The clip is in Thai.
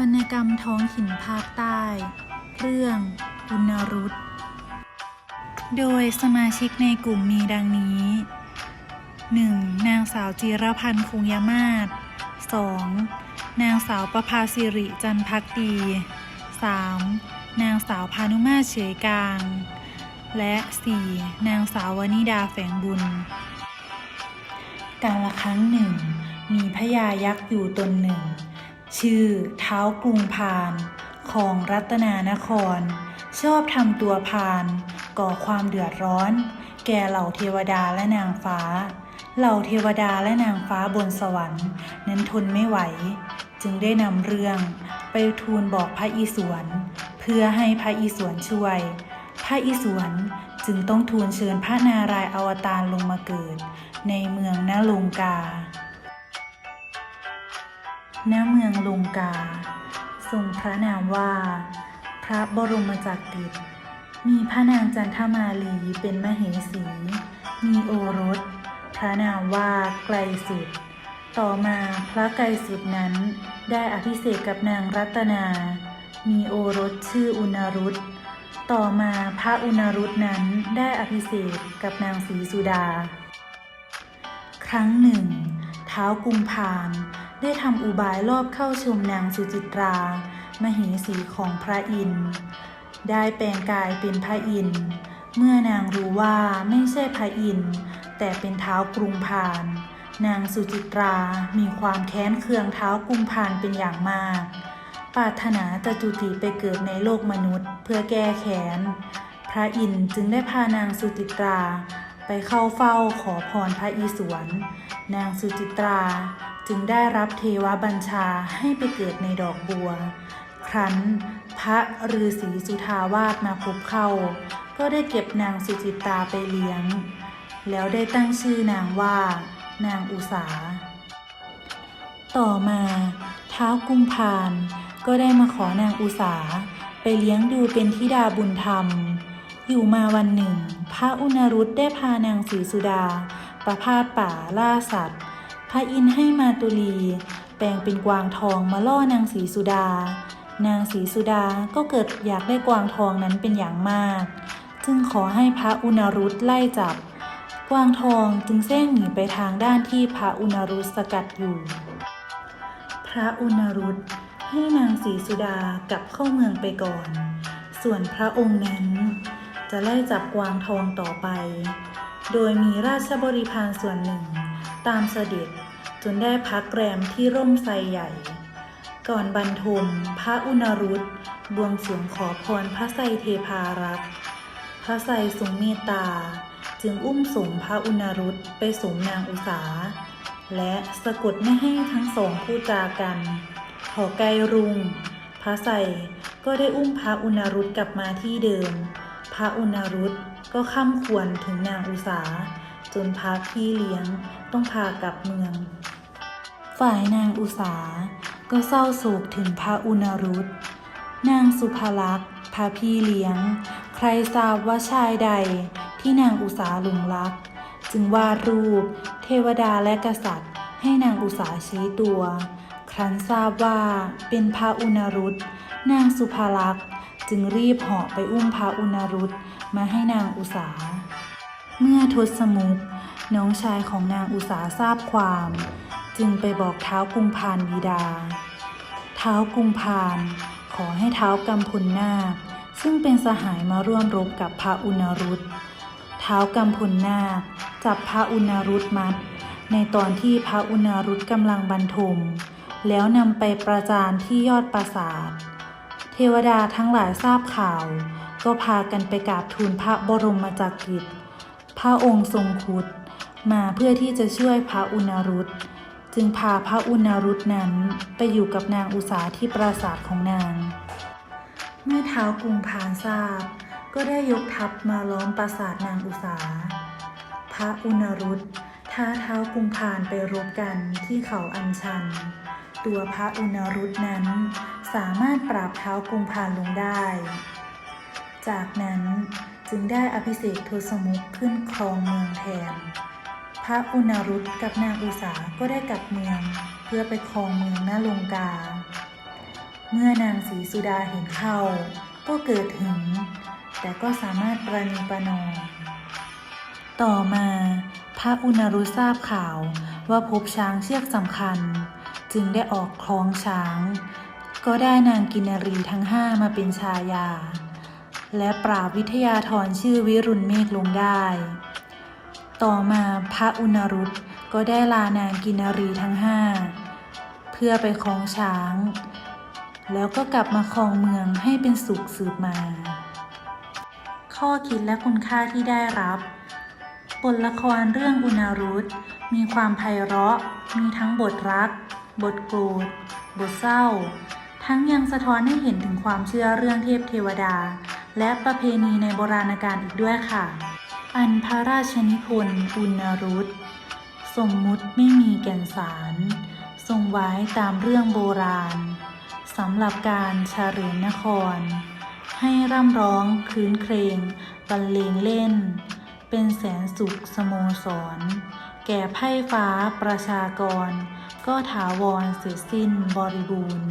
วรรณกรรมท้องถิ่นภาคใต้ เรื่องอุณรุตโดยสมาชิกในกลุ่มมีดังนี้ 1. นางสาวจิรพันธ์คงยมาศ 2. นางสาวประภาสิริจันพักดี 3. นางสาวพานุมาเฉยกลาง และ 4. นางสาววนิดาแฝงบุญ การละครั้งหนึ่ง มีพญายักษ์อยู่ตนหนึ่ง ชื่อเท้ากรุงพาน ของรัตนานคร ชอบทำตัวพาน ก่อความเดือดร้อน แก่เหล่าเทวดาและนางฟ้า เหล่าเทวดาและนางฟ้าบนสวรรค์ นั้นทนไม่ไหว จึงได้นำเรื่องไปทูลบอกพระอิศวรเพื่อให้พระอิศวรช่วย พระอิศวรจึงต้องทูลเชิญพระนารายณ์อวตารลงมาเกิด ในเมืองนาลงกา ณเมืองลุงกา ทรงพระนามว่า พระบรมจักรดิษฐ์มีพระนางจันทมาลีเป็นมเหสี มีโอรส พระนามว่าไกลสุด ต่อมาพระไกลสุดนั้น ได้อภิเษกกับนางรัตนา มีโอรสชื่ออุณรุตต่อมาพระอุณรุตนั้นได้อภิเษกกับนางศรีสุดา ครั้งหนึ่ง เท้ากุมพาน ได้ทำอุบายรอบเข้าชมนางสุจิตรา มเหสีของพระอินทร์ได้แปลงกายเป็นพระอินทร์เมื่อนางรู้ว่าไม่ใช่พระอินทร์แต่เป็นเท้ากรุงพาน นางสุจิตรา มีความแค้นเคืองเท้ากรุงพานเป็นอย่างมาก ปรารถนาจะจุติไปเกิดในโลกมนุษย์เพื่อแก้แค้น พระอินทร์จึงได้พานางสุจิตราไปเข้าเฝ้าขอพรพระอิศวร นางสุจิตรา จึงได้รับเทวบัญชาให้ไปเกิดในดอกบัว ครั้นพระฤาษีสุทาวาสมาพบเข้า ก็ได้เก็บนางสุจิตาไปเลี้ยง แล้วได้ตั้งชื่อนางว่า นางอุสา ต่อมาเท้าวกุมพานก็ได้มาขอนางอุสาไปเลี้ยงดูเป็นธิดาบุญธรรม อยู่มาวันหนึ่ง พระอุณรุตได้พานางศรีสุดา ประพาสป่าล่าสัตว์ ระอินทร์ให้มาตุลี แปลงเป็นกวางทองมาล่อนางศรีสุดา นางศรีสุดาก็เกิดอยากได้กวางทองนั้นเป็นอย่างมาก จึงขอให้พระอุณรุตไล่จับ กวางทองจึงแซงหนีไปทางด้านที่พระอุณรุตสกัดอยู่ พระอุณรุตให้นางศรีสุดากลับเข้าเมืองไปก่อน ส่วนพระองค์นั้น จะไล่จับกวางทองต่อไป โดยมีราชบริพารส่วนหนึ่ง ตามเสด็จ จนได้พักแรมที่ร่มไทรใหญ่ ก่อนบรรทม พระอุณรุตบวงสรวงขอพรพระไทรเทพารักษ์พระไทรทรงเมตตา จึงอุ้มสมพระอุณรุตไปสมนางอุสา และสะกดไม่ให้ทั้งสองพูดจากันพอไกลรุง พระไทรก็ได้อุ้มพระอุณรุตกลับมาที่เดิม พระอุณรุตก็ข้ามควรถึงนางอุสาจนพระพี่เลี้ยงต้องพากลับเมือง ฝ่ายนางอุสาก็เศร้าโศกถึงพระอุณรุตนางสุภลักษ์พระพี่เลี้ยง ใครทราบว่าชายใดที่นางอุสาหลงรัก จึงวาดรูป เทวดาและกษัตริย์ ให้นางอุสาชี้ตัว ครั้นทราบว่าเป็นพระอุณรุตนางสุภลักษ์จึงรีบเหาะไปอุ้มพระอุณรุตมาให้นางอุสา เมื่อทศมุขน้องชายของนางอุสาทราบความ จึงไปบอกเท้ากุมพานบิดา เท้ากุมพานขอให้เท้ากำพลนาคซึ่งเป็นสหายมาร่วมรบกับพระอุณรุตเท้ากำพลนาคจับพระอุณรุตมัด ในตอนที่พระอุณรุตกำลังบรรทม แล้วนำไปประจานที่ยอดปราสาท เทวดาทั้งหลายทราบข่าว ก็พากันไปกราบทูลพระบรมจักริตพระองค์ทรงคุดมาเพื่อที่จะช่วยพระอุณรุต จึงพาพระอุณารุตนั้นไปอยู่กับนางอุสาที่ปราสาทของนาง เมื่อเท้ากรุงพานทราบ ก็ได้ยกทัพมาล้อมปราสาทนางอุสา พระอุณารุตท้าเท้ากรุงพานไปรบกันที่เขาอัญชัน ตัวพระอุณารุตนั้นสามารถปราบเท้ากรุงพานลงได้ จากนั้นจึงได้อภิเษกทศมุขขึ้นครองเมืองแทน พระอุณรุตกับนางอุสาก็ได้กลับเมือง เพื่อไปครองเมืองหน้าลงกา เมื่อนางศรีสุดาเห็นเข้า ก็เกิดหึง แต่ก็สามารถประนีประนอมต่อมา พระอุณรุทราบข่าวว่าพบช้างเชือกสำคัญ จึงได้ออกคล้องช้าง ก็ได้นางกินนรีทั้งห้ามาเป็นชายา และปราบวิทยาธรชื่อวิรุณเมฆลงได้ ต่อมาพระอุณรุตก็ได้ลานางกินนรีทั้งห้าเพื่อไปคลองช้าง แล้วก็กลับมาครองเมืองให้เป็นสุขสืบมา ข้อคิดและคุณค่าที่ได้รับบทละครเรื่องอุณารุตมีความไพเราะ มีทั้งบทรัก บทโกรธ บทเศร้า ทั้งยังสะท้อนให้เห็นถึงความเชื่อเรื่องเทพเทวดา และประเพณีในโบราณกาลอีกด้วยค่ะ อันพระราชนิพนธ์อุณารุตสมมุติไม่มีแก่นสาร ทรงไว้ตามเรื่องโบราณสำหรับการเฉริญนคร ให้ร่ำร้องคลื้นเครงบรรเลงเล่น เป็นแสนสุขสโมสร แก่ไพ่ฟ้าประชากร ก็ถาวรเสร็จสิ้นบริบูรณ์